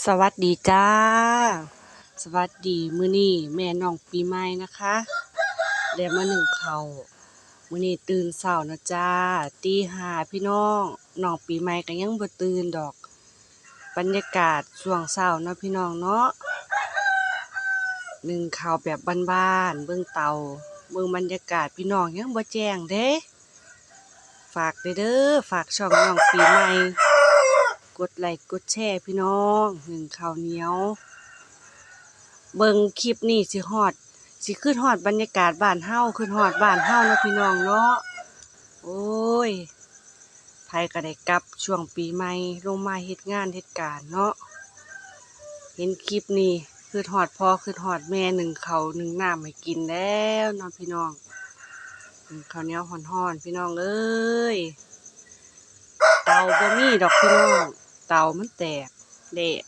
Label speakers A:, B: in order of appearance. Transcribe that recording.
A: สวัสดีจ้า สวัสดีมื้อนี้แม่น้องปีใหม่นะคะได้มาหนึ่งข้าวมื้อนี้ตื่นเช้านะจ้าตีห้าพี่น้องน้องปีใหม่ก็ยังบ่ตื่นดอก บรรยากาศช่วงเช้าเนาะพี่น้องเนาะหนึ่งข้าวแบบบ้านๆเบิ่งเตาเบิ่งบรรยากาศพี่น้องยังบ่แจ้งเด้ฝากเด้อเด้อฝากช่องน้องปีใหม่ กดไลค์กดแชร์พี่น้องหนึ่งข้าวเหนียว เบิ่งคลิปนี้สิฮอด สิขึ้นฮอดบรรยากาศบ้านเฮาขึ้นฮอดบ้านเฮาเนาะพี่น้องเนาะโอ้ยไผก็ได้กลับช่วงปีใหม่ลงมาเฮ็ดงานเฮ็ดการเนาะเห็นคลิปนี้คือฮอดพ่อคือฮอดแม่หนึ่งเขาหนึ่งน้ำให้กินแล้วเนาะพี่น้องหนึ่งข้าวเหนียวฮ้อนๆพี่น้องเอ้ยเตาบ่มีดอกพี่น้อง เตามันแตกเดะ